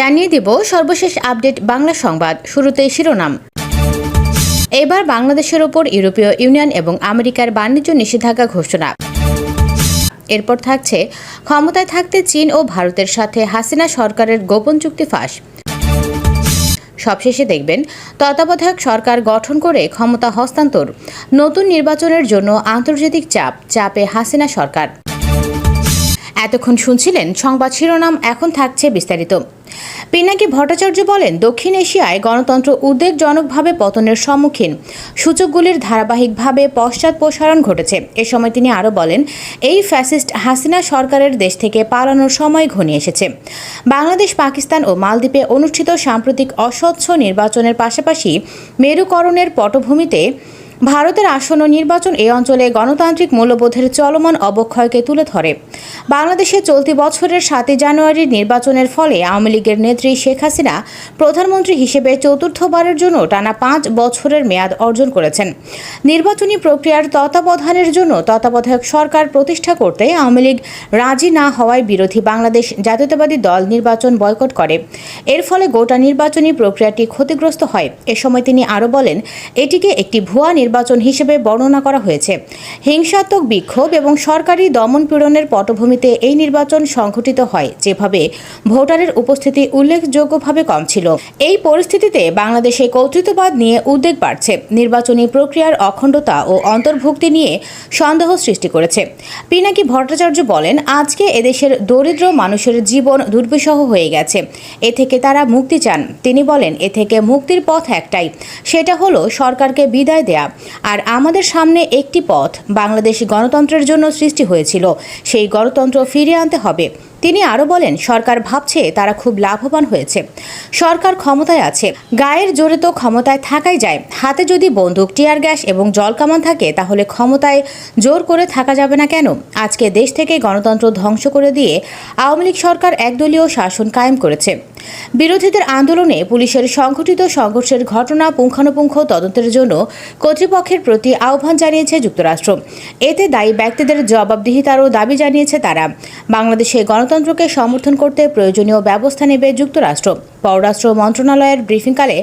জানিয়ে দেব সর্বশেষ আপডেট বাংলা সংবাদ শুরুতেই শিরোনাম। এবার বাংলাদেশের ওপর ইউরোপীয় ইউনিয়ন এবং আমেরিকার বাণিজ্য নিষেধাজ্ঞা ঘোষণা। এরপর থাকছে, ক্ষমতায় থাকতে চীন ও ভারতের সাথে হাসিনা সরকারের গোপন চুক্তি ফাঁস। সবশেষে দেখবেন, তত্ত্বাবধায়ক সরকার গঠন করে ক্ষমতা হস্তান্তর, নতুন নির্বাচনের জন্য আন্তর্জাতিক চাপ, চাপে হাসিনা সরকার। এতক্ষণ শুনছিলেন সংবাদ শিরোনাম, এখন থাকছে বিস্তারিত। পিনাকি ভট্টাচার্য বলেন, দক্ষিণ এশিয়ায় গণতন্ত্র উদ্বেগজনকভাবে পতনের সম্মুখীন। সূচকগুলির ধারাবাহিকভাবে পশ্চাৎপসারণ ঘটেছে। এ সময় তিনি আরও বলেন, এই ফ্যাসিস্ট হাসিনা সরকারের দেশ থেকে পালানোর সময় ঘনিয়ে এসেছে। বাংলাদেশ, পাকিস্তান ও মালদ্বীপে অনুষ্ঠিত সাম্প্রতিক অস্বচ্ছ নির্বাচনের পাশাপাশি মেরুকরণের পটভূমিতে ভারতের আসন্ন নির্বাচন এই অঞ্চলে গণতান্ত্রিক মূল্যবোধের চলমান অবক্ষয়কে তুলে ধরে। বাংলাদেশে চলতি বছরের সাতই জানুয়ারির নির্বাচনের ফলে আওয়ামী লীগের নেত্রী শেখ হাসিনা প্রধানমন্ত্রী হিসেবে চতুর্থবারের জন্য টানা পাঁচ বছরের মেয়াদ অর্জন করেছেন। নির্বাচনী প্রক্রিয়ার তত্ত্বাবধানের জন্য তত্ত্বাবধায়ক সরকার প্রতিষ্ঠা করতে আওয়ামী লীগ রাজি না হওয়ায় বিরোধী বাংলাদেশ জাতীয়তাবাদী দল নির্বাচন বয়কট করে। এর ফলে গোটা নির্বাচনী প্রক্রিয়াটি ক্ষতিগ্রস্ত হয়। এ সময় তিনি আরও বলেন, এটিকে একটি ভুয়া নির্বাচন হিসেবে বর্ণনা করা হয়েছে। হিংসাত্মক বিক্ষোভ এবং সরকারি দমন পীড়নের পটভূমিতে এই নির্বাচন সংঘটিত হয়, যেভাবে ভোটারের উপস্থিতি উল্লেখযোগ্যভাবে কম ছিল। এই পরিস্থিতিতে বাংলাদেশে কর্তৃত্ববাদ নিয়ে উদ্বেগ বাড়ছে। নির্বাচনী প্রক্রিয়ার অখণ্ডতা ও অন্তর্ভুক্তি নিয়ে সন্দেহ সৃষ্টি করেছে। পিনাকি ভট্টাচার্য বলেন, আজকে এদেশের দরিদ্র মানুষের জীবন দুর্বিষহ হয়ে গেছে। এ থেকে তারা মুক্তি চান। তিনি বলেন, এ থেকে মুক্তির পথ একটাই। সেটা হলো সরকারকে বিদায় দেয়া। আর আমাদের সামনে একটি পথ বাংলাদেশি গণতন্ত্রের জন্য সৃষ্টি হয়েছিল। সেই গণতন্ত্র ফিরিয়ে আনতে হবে। তিনি আরও বলেন, সরকার ভাবছে তারা খুব লাভবান হয়েছে। সরকার ক্ষমতায় আছে। গায়ের জোরে তো ক্ষমতায় থাকাই যায়। হাতে যদি বন্দুক, টিয়ার গ্যাস এবং জল কামান থাকে, তাহলে ক্ষমতায় জোর করে থাকা যাবে না কেন? আজকে দেশ থেকে গণতন্ত্র ধ্বংস করে দিয়ে আওয়ামী লীগ সরকার একদলীয় শাসন কায়েম করেছে। বিরোধীদের আন্দোলনে পুলিশের সংঘটিত সংঘর্ষের ঘটনা পুঙ্খানুপুঙ্খ তদন্তের জন্য কর্তৃপক্ষের প্রতি আহ্বান জানিয়েছে যুক্তরাষ্ট্র। এতে দায়ী ব্যক্তিদের জবাবদিহিতারও দাবি জানিয়েছে তারা। বাংলাদেশে গণতন্ত্রকে সমর্থন করতে প্রয়োজনীয় ব্যবস্থা নেবে যুক্তরাষ্ট্র। পররাষ্ট্র মন্ত্রণালয়ের ব্রিফিংকালে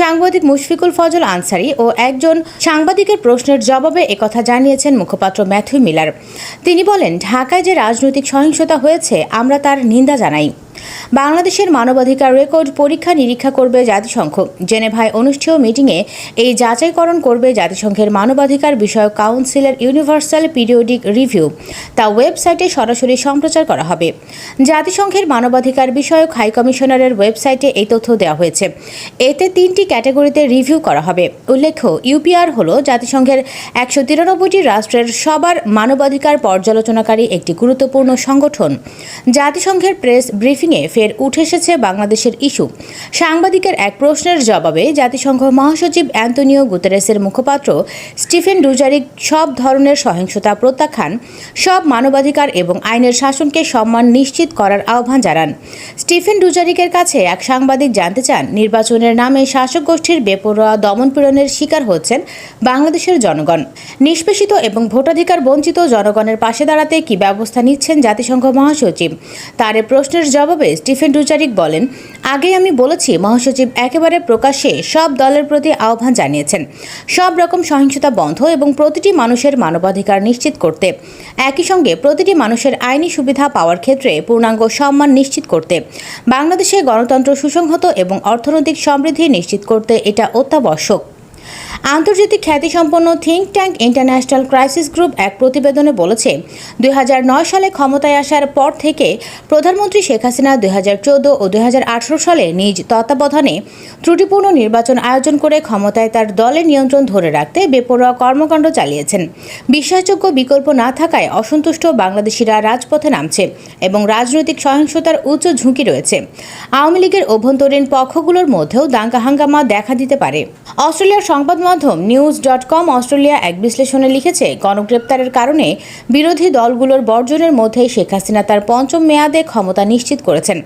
সাংবাদিক মুশফিকুল ফজল আনসারি ও একজন সাংবাদিকের প্রশ্নের জবাবে একথা জানিয়েছেন মুখপাত্র ম্যাথু মিলার। তিনি বলেন, ঢাকায় যে রাজনৈতিক সহিংসতা হয়েছে, আমরা তার নিন্দা জানাই। বাংলাদেশের মানবাধিকার রেকর্ড পরীক্ষা নিরীক্ষা করবে জাতিসংঘ। জেনেভায় অনুষ্ঠেয় মিটিংয়ে এই যাচাইকরণ করবে জাতিসংঘের মানবাধিকার বিষয়ক কাউন্সিলের ইউনিভার্সাল পিরিয়ডিক রিভিউ। তা ওয়েবসাইটে সরাসরি সম্প্রচার করা হবে। জাতিসংঘের মানবাধিকার বিষয়ক হাইকমিশনারের ওয়েবসাইটে এই তথ্য দেওয়া হয়েছে। এতে তিনটি ক্যাটাগরিতে রিভিউ করা হবে। উল্লেখ্য ইউপিআর হল জাতিসংঘের একশো তিরানব্বইটি রাষ্ট্রের সবার মানবাধিকার পর্যালোচনাকারী একটি গুরুত্বপূর্ণ সংগঠন। জাতিসংঘের প্রেস ব্রিফিংয়ে ফের উঠে এসেছে বাংলাদেশের ইস্যু। সাংবাদিকের এক প্রশ্নের জবাবে জাতিসংঘ মহাসচিব অ্যান্তনিও গুতেরেসের মুখপাত্র স্টিফেন ডুজারিক সব ধরনের সহিংসতা প্রত্যাখ্যান, সব মানবাধিকার এবং আইনের শাসনকে সম্মান নিশ্চিত করার আহ্বান জানান। স্টিফেন ডুজারিকের কাছে এক সাংবাদিক জানতে চান, নির্বাচনের নামে শাসক গোষ্ঠীর বেপরোয়া দমনপীড়নের শিকার হচ্ছেন বাংলাদেশের জনগণ। নিষ্পেষিত এবং ভোটাধিকার বঞ্চিত জনগণের পাশে দাঁড়াতে কি ব্যবস্থা নিচ্ছেন জাতিসংঘ মহাসচিব? তার প্রশ্নের জবাবে স্টিফেন ডুজারিক বলেন আগে আমি বলেছি, মহাসচিব একেবারে প্রকাশ্যে সব দলের প্রতি আহ্বান জানিয়েছেন। সব রকম সহিংসতা বন্ধ এবং প্রতিটি মানুষের মানবাধিকার নিশ্চিত করতে। একই সঙ্গে প্রতিটি মানুষের আইনি সুবিধা পাওয়ার ক্ষেত্রে পূর্ণাঙ্গ সম্মান নিশ্চিত করতে। বাংলাদেশে গণতন্ত্র সুসংহত এবং অর্থনৈতিক সমৃদ্ধি নিশ্চিত করতে এটা অত্যাবশ্যক। আন্তর্জাতিক খ্যাতিসম্পন্ন think tank International Crisis Group এক প্রতিবেদনে বলেছে, দুই সালে ক্ষমতায় আসার পর থেকে প্রধানমন্ত্রী শেখ হাসিনা দুই ও দুই সালে নিজ তত্ত্বাবধানে ত্রুটিপূর্ণ নির্বাচন আয়োজন করে ক্ষমতায় তার দলের নিয়ন্ত্রণ ধরে রাখতে বেপরোয়া কর্মকাণ্ড চালিয়েছেন। বিশ্বাসযোগ্য বিকল্প না থাকায় অসন্তুষ্ট বাংলাদেশিরা রাজপথে নামছে এবং রাজনৈতিক সহিংসতার উচ্চ ঝুঁকি রয়েছে। আওয়ামী লীগের অভ্যন্তরীণ পক্ষগুলোর মধ্যেও দাঙ্গা হাঙ্গামা দেখা দিতে পারে। অস্ট্রেলিয়ার সংবাদ মাধ্যম নিউজ ডট কম অস্ট্রেলিয়া এক বিশ্লেষণে লিখেছে, গণগ্রেপ্তারের কারণে বিরোধী দলগুলোর বর্জনের মধ্যেই শেখ হাসিনা তার পঞ্চম মেয়াদে ক্ষমতা নিশ্চিত করেছেন।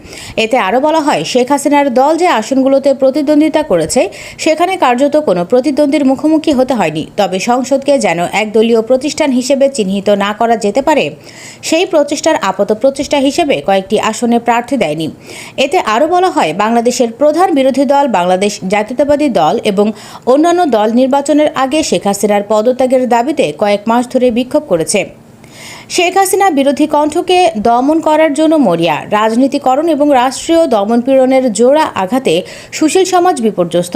এতে আরও বলা হয়, শেখ হাসিনার দল যে আসনগুলোতে প্রতিদ্বন্দ্বিতা করেছে, সেখানে কার্যত কোনো প্রতিদ্বন্দ্বীর মুখোমুখি হতে হয়নি। তবে সংসদকে যেন একদলীয় প্রতিষ্ঠান হিসেবে চিহ্নিত না করা যেতে পারে, সেই প্রচেষ্টার আপাত প্রচেষ্টা হিসেবে কয়েকটি আসনে প্রার্থী দেয়নি। এতে আরও বলা হয়, বাংলাদেশের প্রধান বিরোধী দল বাংলাদেশ জাতীয়তাবাদী দল এবং অন্যান্য দল নির্বাচনের আগে শেখ হাসিনার পদত্যাগের দাবিতে কয়েক মাস ধরে বিক্ষোভ করেছে। শেখ হাসিনা বিরোধী কণ্ঠকে দমন করার জন্য মরিয়া, রাজনীতিকরণ এবং রাষ্ট্রীয় দমনপীড়নের জোড়া আঘাতে সুশীল সমাজ বিপর্যস্ত।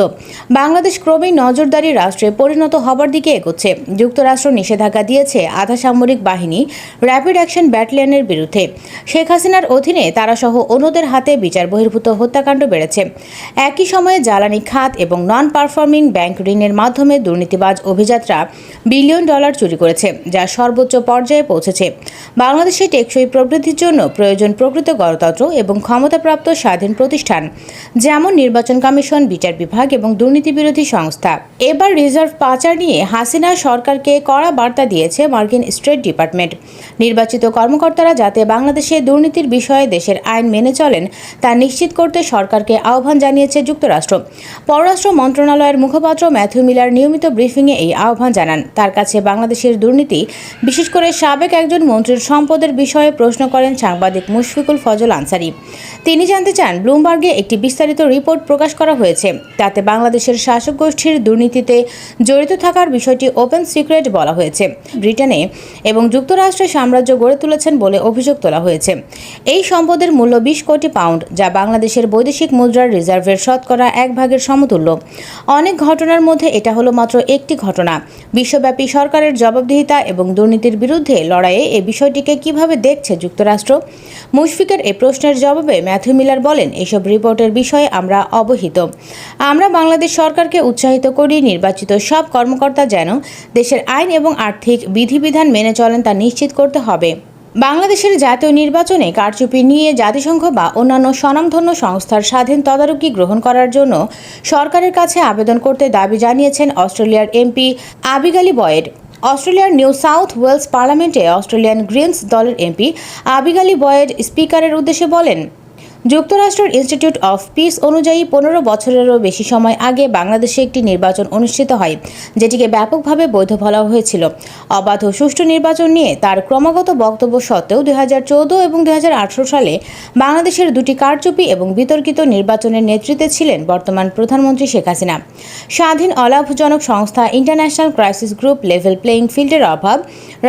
বাংলাদেশ ক্রমেই নজরদারি রাষ্ট্রে পরিণত হবার দিকে এগোচ্ছে। যুক্তরাষ্ট্র নিষেধাজ্ঞা দিয়েছে আধা সামরিক বাহিনী র্যাপিড অ্যাকশন ব্যাটালিয়নের বিরুদ্ধে। শেখ হাসিনার অধীনে তারা সহ অন্যদের হাতে বিচার বহির্ভূত হত্যাকাণ্ড বেড়েছে। একই সময়ে জ্বালানি খাত এবং নন পারফর্মিং ব্যাংক ঋণের মাধ্যমে দুর্নীতিবাজ অভিযাত্রা বিলিয়ন ডলার চুরি করেছে, যা সর্বোচ্চ পর্যায়ে পৌঁছেছে বাংলাদেশে টেকসই প্রবৃদ্ধির জন্য প্রয়োজন প্রকৃত গণতন্ত্র এবং ক্ষমতাপ্রাপ্ত স্বাধীন প্রতিষ্ঠান, যেমন নির্বাচন কমিশন, বিচার বিভাগ এবং দুর্নীতি বিরোধী সংস্থা। এবার রিজার্ভ পাচার নিয়ে হাসিনা সরকারকে কড়া বার্তা দিয়েছে মার্কিন স্টেট ডিপার্টমেন্ট। নির্বাচিত কর্মকর্তারা যাতে বাংলাদেশে দুর্নীতির বিষয়ে দেশের আইন মেনে চলেন, তা নিশ্চিত করতে সরকারকে আহ্বান জানিয়েছে যুক্তরাষ্ট্র। পররাষ্ট্র মন্ত্রণালয়ের মুখপাত্র ম্যাথিউ মিলার নিয়মিত ব্রিফিংয়ে এই আহ্বান জানান। তার কাছে বাংলাদেশের দুর্নীতি, বিশেষ করে সাবেক একজন মন্ত্রীর সম্পদের বিষয়ে প্রশ্ন করেন সাংবাদিক মুশফিকুল ফজল আনসারি। তিনি জানতে চান, ব্লুমবার্গে একটি বিস্তারিত রিপোর্ট প্রকাশ করা হয়েছে। তাতে বাংলাদেশের শাসক গোষ্ঠীর দুর্নীতিতে জড়িত থাকার বিষয়টি ওপেন সিক্রেট বলা হয়েছে। ব্রিটেনে এবং যুক্তরাষ্ট্রে সাম্রাজ্য গড়ে তুলেছেন বলে অভিযোগ তোলা হয়েছে। এই সম্পদের মূল্য বিশ কোটি পাউন্ড, যা বাংলাদেশের বৈদেশিক মুদ্রার রিজার্ভের শতকরা এক ভাগের সমতুল্য। অনেক ঘটনার মধ্যে এটা হলো মাত্র একটি ঘটনা। বিশ্বব্যাপী সরকারের জবাবদিহিতা এবং দুর্নীতির বিরুদ্ধে লড়াইয়ে এই বিষয়টিকে কীভাবে দেখছে যুক্তরাষ্ট্র? মুশফিকের এ প্রশ্নের জবাবে ম্যাথু মিলার বলেন, এসব রিপোর্টের বিষয়ে আমরা অবহিত। আমরা বাংলাদেশ সরকারকে উৎসাহিত করি, নির্বাচিত সব কর্মকর্তা যেন দেশের আইন এবং আর্থিক বিধিবিধান মেনে চলেন তা নিশ্চিত করতে হবে। বাংলাদেশের জাতীয় নির্বাচনে কারচুপি নিয়ে জাতিসংঘ বা অন্যান্য স্বনামধন্য সংস্থার স্বাধীন তদারকি গ্রহণ করার জন্য সরকারের কাছে আবেদন করতে দাবি জানিয়েছেন অস্ট্রেলিয়ার এমপি আবিগালি বয়েড। অস্ট্রেলিয়ার নিউ সাউথ ওয়েলস পার্লামেন্টে অস্ট্রেলিয়ান গ্রিনস দলের এমপি আবিগালি বয়েড স্পিকারের উদ্দেশ্যে বলেন যুক্তরাষ্ট্রের ইনস্টিটিউট অফ পিস অনুযায়ী পনেরো বছরেরও বেশি সময় আগে বাংলাদেশে একটি নির্বাচন অনুষ্ঠিত হয়, যেটিকে ব্যাপকভাবে বৈধ বলা হয়েছিল। অবাধ ও সুষ্ঠু নির্বাচন নিয়ে তার ক্রমাগত বক্তব্য সত্ত্বেও দুই হাজার চৌদ্দ এবং দুই হাজার আঠেরো সালে বাংলাদেশের দুটি কারচুপি এবং বিতর্কিত নির্বাচনের নেতৃত্বে ছিলেন বর্তমান প্রধানমন্ত্রী শেখ হাসিনা। স্বাধীন অলাভজনক সংস্থা International Crisis Group level playing ফিল্ডের অভাব,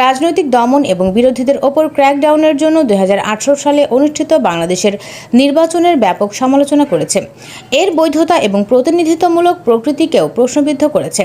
রাজনৈতিক দমন এবং বিরোধীদের ওপর ক্র্যাকডাউনের জন্য দুই হাজার আঠেরো সালে অনুষ্ঠিত বাংলাদেশের নির্বাচনের ব্যাপক সমালোচনা করেছে। এর বৈধতা এবং প্রতিনিধিত্বমূলক প্রকৃতিকেও প্রশ্নবিদ্ধ করেছে।